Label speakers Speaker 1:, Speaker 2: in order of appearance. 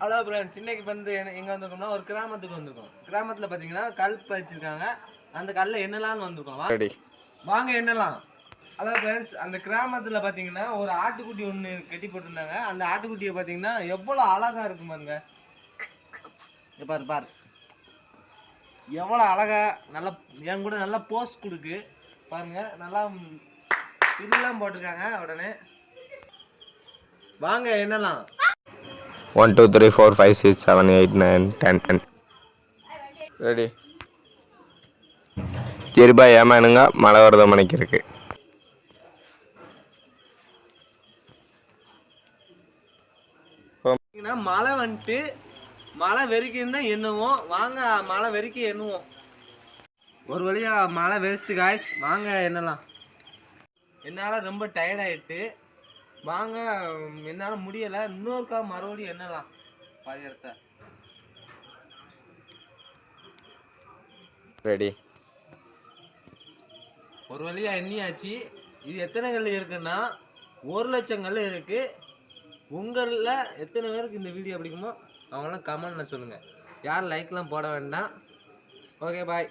Speaker 1: Hello friends இன்னைக்கு வந்து எங்க வந்திருக்கோம்னா ஒரு கிராமத்துக்கு வந்திருக்கோம். கிராமத்துல பாத்தீங்கன்னா கல் பதிச்சிருக்காங்க அந்த கல்ல என்னலாம் வந்திருக்கோம். வாங்க என்னலாம் ஹலோ ஃப்ரெண்ட்ஸ் அந்த கிராமத்துல பாத்தீங்கன்னா ஒரு ஆட்டுக்குட்டி ஒண்ணு கட்டி போட்டிருந்தாங்க. அந்த ஆட்டுக்குட்டியை பாத்தீங்கன்னா எவ்வளவு அழகா இருக்கும் பாருங்க. பாரு பாரு. எவ்வளவு அழகா நல்லா என் கூட நல்லா போஸ் கொடுக்கு. பாருங்க நல்லா இதெல்லாம் போட்டிருக்காங்க உடனே. வாங்க என்னலாம்
Speaker 2: one two three four five six seven eight nine ten ten ready இருபா ஏமானுங்க மழை வரத மணிக்கு இருக்கு
Speaker 1: பார்த்தீங்கன்னா மழை வந்துட்டு மழை வெறிக்கும் தான் எண்ணுவோம். வாங்க மழை வெறிக்கும் எண்ணுவோம். ஒரு வழியா மழை வெறிச்சிட்டு காய்ஸ் வாங்க என்னலாம் என்னால் ரொம்ப tired ஆயிட்டு வாங்க என்னால் முடியலை. இன்னொருக்கா மறுபடியும் என்னலாம் பாதி இடத்த
Speaker 2: ரெடி
Speaker 1: ஒரு வழியா எண்ணியாச்சு. இது எத்தனை கல் இருக்குன்னா ஒரு லட்சம் கல் இருக்கு. உங்களில் எத்தனை பேருக்கு இந்த வீடியோ பிடிக்குமோ அவங்களாம் கமெண்ட்ல சொல்லுங்க. யார் லைக்லாம் போட வேண்டாம். Okay bye